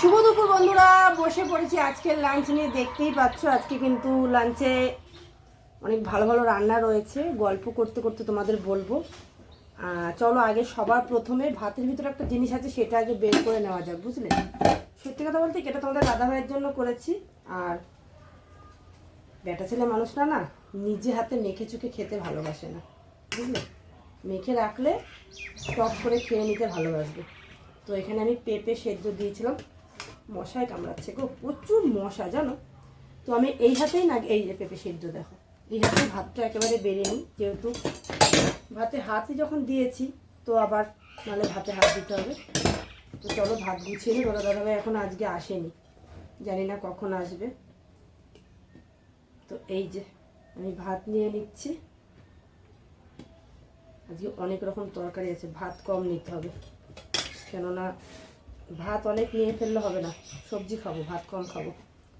শুভ দুপুর, বন্ধুরা। বসে পড়েছি আজকের লাঞ্চ নিয়ে। দেখতেই পাচ্ছ, আজকে কিন্তু লাঞ্চে অনেক ভালো ভালো রান্না রয়েছে। গল্প করতে করতে তোমাদের বলব। চলো, আগে সবার প্রথমে ভাতের ভিতরে একটা জিনিস আছে, সেটা আগে বের করে নেওয়া যাক, বুঝলে? সত্যি কথা বলতে, এটা তোমাদের দাদা ভাইয়ের জন্য করেছি। আর বেটা ছেলে মানুষরা না, নিজে হাতে মেখে চুখে খেতে ভালোবাসে না, বুঝলে? মেখে রাখলে টক করে খেয়ে নিতে ভালোবাসবে। তো এখানে আমি পেঁপে সেদ্ধ দিয়েছিলাম। মশায় কামড়াচ্ছে গো, প্রচুর মশা জানো? তো আমি এই হাতেই না এই যে পেঁপে সেদ্ধ দেখো, এই হাতে ভাতটা একেবারে বেড়ে নিই, যেহেতু ভাতে হাতই যখন দিয়েছি, তো আবার নাহলে ভাতে হাত দিতে হবে। তো চলো ভাত গুছিয়ে নিই দাদা দাদাভাই এখন আজকে আসেনি, জানি না কখন আসবে। তো এই যে আমি ভাত নিয়ে নিচ্ছি। আজকে অনেক রকম তরকারি আছে, ভাত কম নিতে হবে, কেননা ভাত অনেক নিয়ে ফেললে হবে না। সবজি খাব, ভাত কম খাব।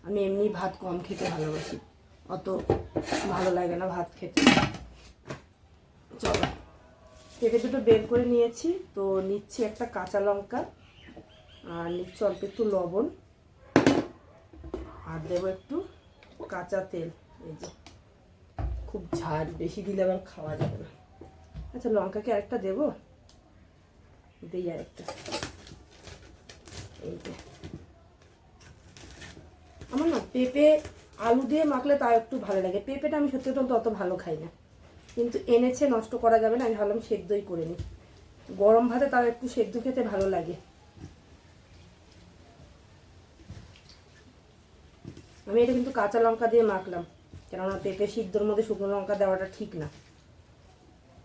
আমি এমনি ভাত কম খেতে ভালোবাসি। অত ভালো লাগে না ভাত খেতে। চলো। পেঁপে দুটো বের করে নিয়েছি। তো নিচ্ছি একটা কাঁচা লঙ্কা আর নিচ্ছি অল্প একটু লবণ। আর দেবো একটু কাঁচা তেল। এই যে। খুব ঝাল, বেশি দিলে আবার খাওয়া যাবে না। আচ্ছা লঙ্কাকে আরেকটা দেবো? দিই আরেকটা। এই যে। আমার না পেঁপে, আলু দিয়ে মাখলে তাও একটু ভালো লাগে। পেঁপেটা আমি সত্যি বলতে অত ভালো খাই না। কিন্তু এনেছে, নষ্ট করা যাবে না, আমি ভাবলাম সেদ্ধই করে নিই। গরম ভাতে তাও একটু সেদ্ধ খেতে ভালো লাগে। আমি এটা কিন্তু কাঁচা লঙ্কা দিয়ে মাখলাম। কেননা পেঁপে সিদ্ধর মধ্যে শুকনো লঙ্কা দেওয়াটা ঠিক না।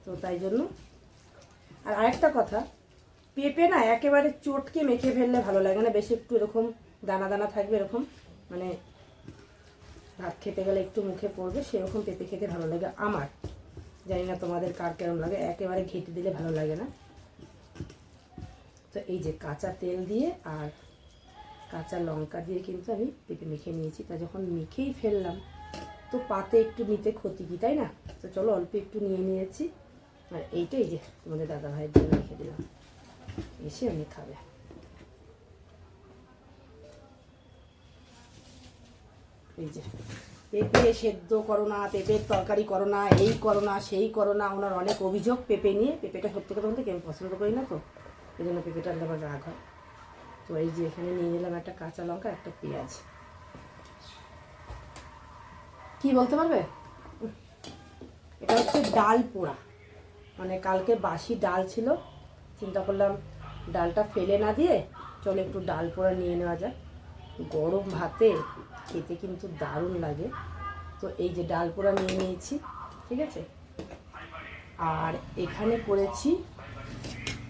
তো তাই জন্য। আর আরেকটা কথা পেঁপে না একেবারে চটকে মেখে ফেললে ভালো লাগে না। বেশি একটু এরকম দানা দানা থাকবে এরকম মানে ভাত খেতে গেলে একটু মুখে পড়বে, সেরকম পেঁপে খেতে ভালো লাগে আমার। জানি না তোমাদের কার কেরম লাগে, একেবারে ঘেটে দিলে ভালো লাগে না। তো এই যে কাঁচা তেল দিয়ে আর কাঁচা লঙ্কা দিয়ে কিন্তু আমি পেঁপে মেখে নিয়েছি। তা যখন মেখেই ফেললাম, তো পাতে একটু নিতে ক্ষতি কি, তাই না? তো চলো অল্প একটু নিয়ে নিয়েছি। আর এইটাই যে তোমাদের দাদা ভাইয়ের জন্য রেখে দিলাম। এসে এমনি খাবে এই যে পেঁপে সেদ্ধ করো না পেঁপের তরকারি করো না এই করো না সেই করো না ওনার অনেক অভিযোগ পেঁপে নিয়ে, পেঁপেটা সত্যি কথা বলতে কেউ পছন্দ করি না তো। এই জন্য পেঁপেটা আমার রাগ হয়। তো এই যে এখানে নিয়ে নিলাম একটা কাঁচা লঙ্কা, একটা পেঁয়াজ। কি বলতে পারবে? এটা হচ্ছে ডাল পোড়া। মানে কালকে বাসি ডাল ছিল চিন্তা করলাম ডালটা ফেলে না দিয়ে চলো একটু ডাল পোড়া নিয়ে নেওয়া যাক। গরম ভাতে খেতে কিন্তু দারুণ লাগে। তো এই যে ডাল পোড়া নিয়ে নিয়েছি, ঠিক আছে? আর এখানে করেছি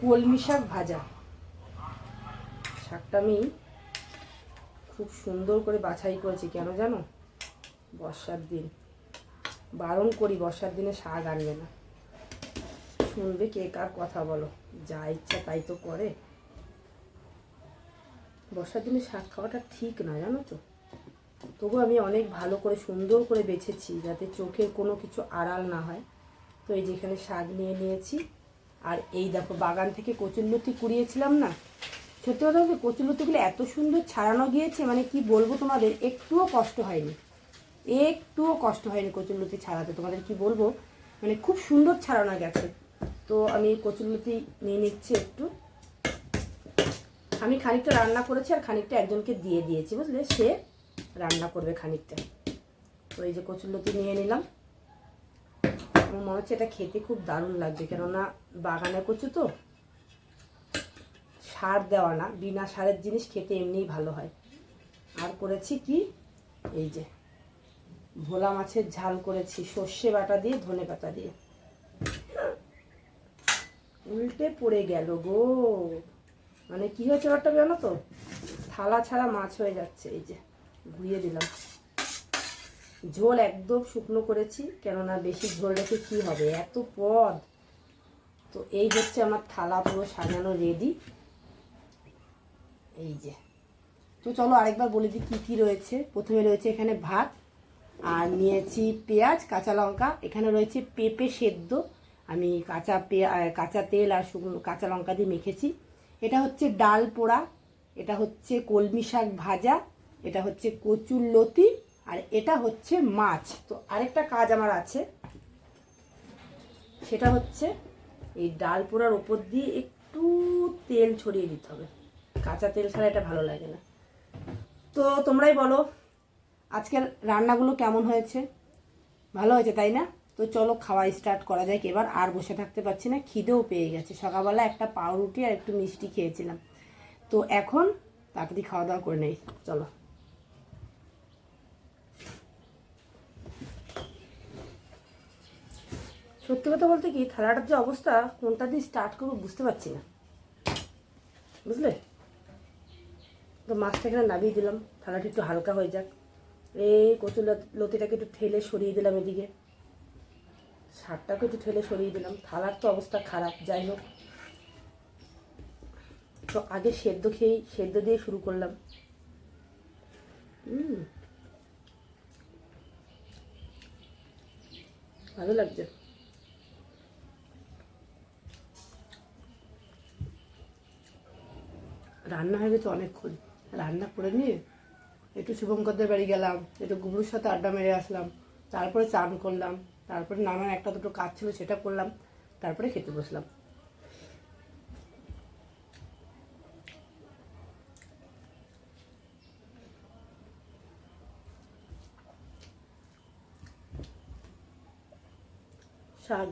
কলমি শাক ভাজা। শাকটা আমি খুব সুন্দর করে বাছাই করেছি, কেন জানো? বর্ষার দিন। বারণ করি, বর্ষার দিনে শাক আনবে না। শুনবে কে কার কথা বলো। যা ইচ্ছা তাই তো করে। বর্ষার দিনে শাক খাওয়াটা ঠিক না, জানো তো? তবু আমি অনেক ভালো করে, সুন্দর করে বেছেছি যাতে চোখের কোনো কিছু আড়াল না হয়। তো এই যেখানে শাক নিয়ে নিয়েছি, আর এই দেখো বাগান থেকে কচুরলতি কুড়িয়েছিলাম না? সত্যি কথা বলতে কচুরলতিগুলো এত সুন্দর ছাড়ানো গিয়েছে মানে কি বলব তোমাদের, একটুও কষ্ট হয়নি। একটুও কষ্ট হয়নি কচুরলতি ছাড়াতে, তোমাদের কি বলব? মানে খুব সুন্দর ছাড়ানো গেছে। তো আমি কচুরলতি নিয়ে নিচ্ছি একটু। আমি খানিকটা রান্না করেছি আর খানিকটা একজনকে দিয়ে দিয়েছি, বুঝলে? সে রান্না করবে খানিকটা। তো এই যে কচুরলতি নিয়ে নিলাম। আমার মনে হচ্ছে এটা খেতে খুব দারুণ লাগবে, কেননা বাগানে কচু তো, সার দেওয়া না, বিনা সারের জিনিস খেতে এমনিই ভালো হয়। আর করেছি কি? এই যে, ভোলা মাছের ঝাল করেছি, সর্ষে বাটা দিয়ে, ধনে পাতা দিয়ে। উল্টে পড়ে গেল গো। মানে কি হয়েছে ব্যাপারটা জানো তো? থালা ছাড়া মাছ হয়ে যাচ্ছে, এই যে ধুয়ে দিলাম। ঝোল একদম শুকনো করেছি, কেননা বেশি ঝোল রেখে কি হবে? এত পদ। তো এই হচ্ছে আমার থালা পুরো সাজানো রেডি এই যে। তো চলো আরেকবার বলে দিই কী কী রয়েছে। প্রথমে রয়েছে এখানে ভাত, আর নিয়েছি পেঁয়াজ, কাঁচা লঙ্কা, এখানে রয়েছে পেঁপে সেদ্ধ। আমি কাঁচা পেঁয়া কাঁচা তেল আর শুকনো কাঁচা লঙ্কা দিয়ে মেখেছি। এটা হচ্ছে ডাল পোড়া, এটা হচ্ছে কলমি শাক ভাজা, এটা হচ্ছে কচুর লতি, আর এটা হচ্ছে মাছ। তো আরেকটা কাজ আমার আছে, সেটা হচ্ছে এই ডাল পোড়ার ওপর দিয়ে একটু তেল ছড়িয়ে দিতে হবে। কাঁচা তেল ছাড়া এটা ভালো লাগে না। তো তোমরাই বলো, আজকের রান্নাগুলো কেমন হয়েছে? ভালো হয়েছে, তাই না? তো চলো খাওয়া স্টার্ট করা যাক। এবার আর বসে থাকতে পারছি না, খিদেও পেয়ে গেছে। সকালবেলা একটা পাউরুটি আর একটু মিষ্টি খেয়েছিলাম। তো এখন তাড়াতাড়ি খাওয়া দাওয়া করে নেই, চলো। সত্যি কথা বলতে কি, থালাটার যে অবস্থা, কোনটা দিয়ে স্টার্ট করব বুঝতে পারছি না। বুঝলে? তো মাছটা এখানে নামিয়ে দিলাম, থালাটা একটু হালকা হয়ে যাক। এই কচুর লত- লতিটাকে একটু ঠেলে সরিয়ে দিলাম এদিকে। শাকটাকে একটু ঠেলে সরিয়ে দিলাম। থালার তো অবস্থা খারাপ, যাই হোক। তো আগে সেদ্ধ খেয়েই, সেদ্ধ দিয়ে শুরু করলাম। ভালো লাগছে। রান্না হয়ে গেছে অনেকক্ষণ। রান্না করে নিয়ে একটু শুভঙ্করদের বাড়ি গেলাম, একটু গুবরুর সাথে আড্ডা মেরে আসলাম, তারপরে চান করলাম। তারপরে নানান একটা দুটো কাজ ছিল সেটা করলাম তারপরে খেতে বসলাম। শাক।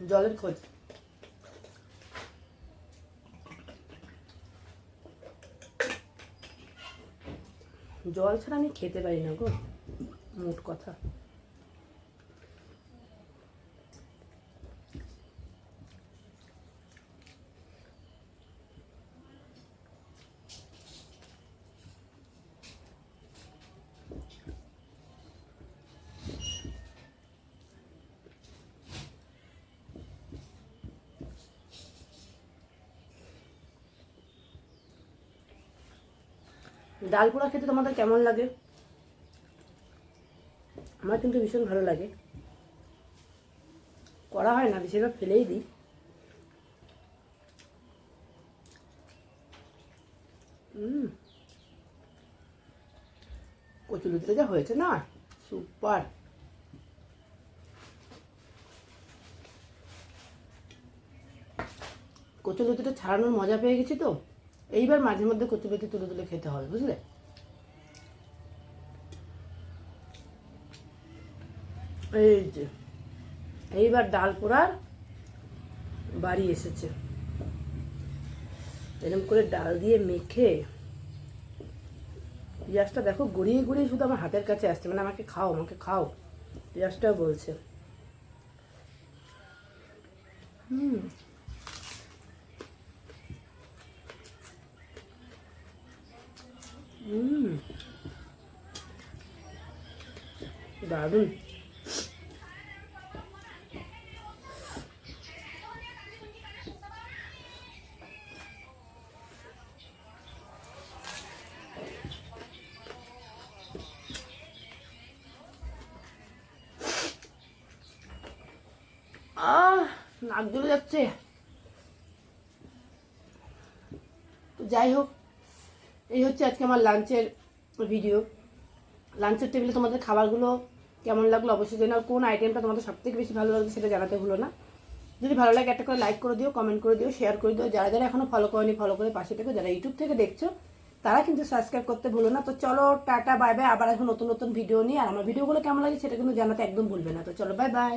জলের খোঁজ। জল ছাড়া আমি খেতে পারি না গো। মোট কথা। ডাল পোড়া খেতে তোমাদের কেমন লাগে? আমার কিন্তু ভীষণ ভালো লাগে। করা হয় না, বেশিরভাগ ফেলেই দিই। কচুলুতিটা যা হয়েছে না? সুপার। কচুলুতিটা ছাড়ানোর মজা পেয়ে গেছি তো? এইবার মাঝে মধ্যে কচুলুতি তুলে তুলে খেতে হবে, বুঝলে? এই যে, এইবার ডাল পোড়ার বাড়ি এসেছে। এরকম করে ডাল দিয়ে মেখে, পেঁয়াজটা দেখো গড়িয়ে গড়িয়ে শুধু আমার হাতের কাছে আসছে মানে আমাকে খাও আমাকে খাও, পেঁয়াজটাও বলছে। হুম। হুম দারুণ আহ নাক জ্বলে যাচ্ছে তো যাই হোক এই হচ্ছে আজকে আমার লাঞ্চের ভিডিও লাঞ্চের টেবিলে তোমাদের খাবারগুলো কেমন লাগল অবশ্যই জানাও। কোন আইটেমটা তোমাদের সব থেকে বেশি ভালো লাগল সেটা জানাতে ভুলো না। যদি ভালো লাগে একটা করে লাইক করে দিও কমেন্ট করে দিও শেয়ার করে দিও। যারা যারা এখনও ফলো করেনি ফলো করে পাশে থেকে। যারা ইউটিউব থেকে দেখছ, তারা কিন্তু সাবস্ক্রাইব করতে ভুলো না। তো চলো, টাটা বাই বাই আবার এখন নতুন নতুন ভিডিও নিয়ে। আর আমার ভিডিওগুলো কেমন লাগে সেটা কিন্তু জানাতে একদম ভুলবে না। তো চলো বাই বাই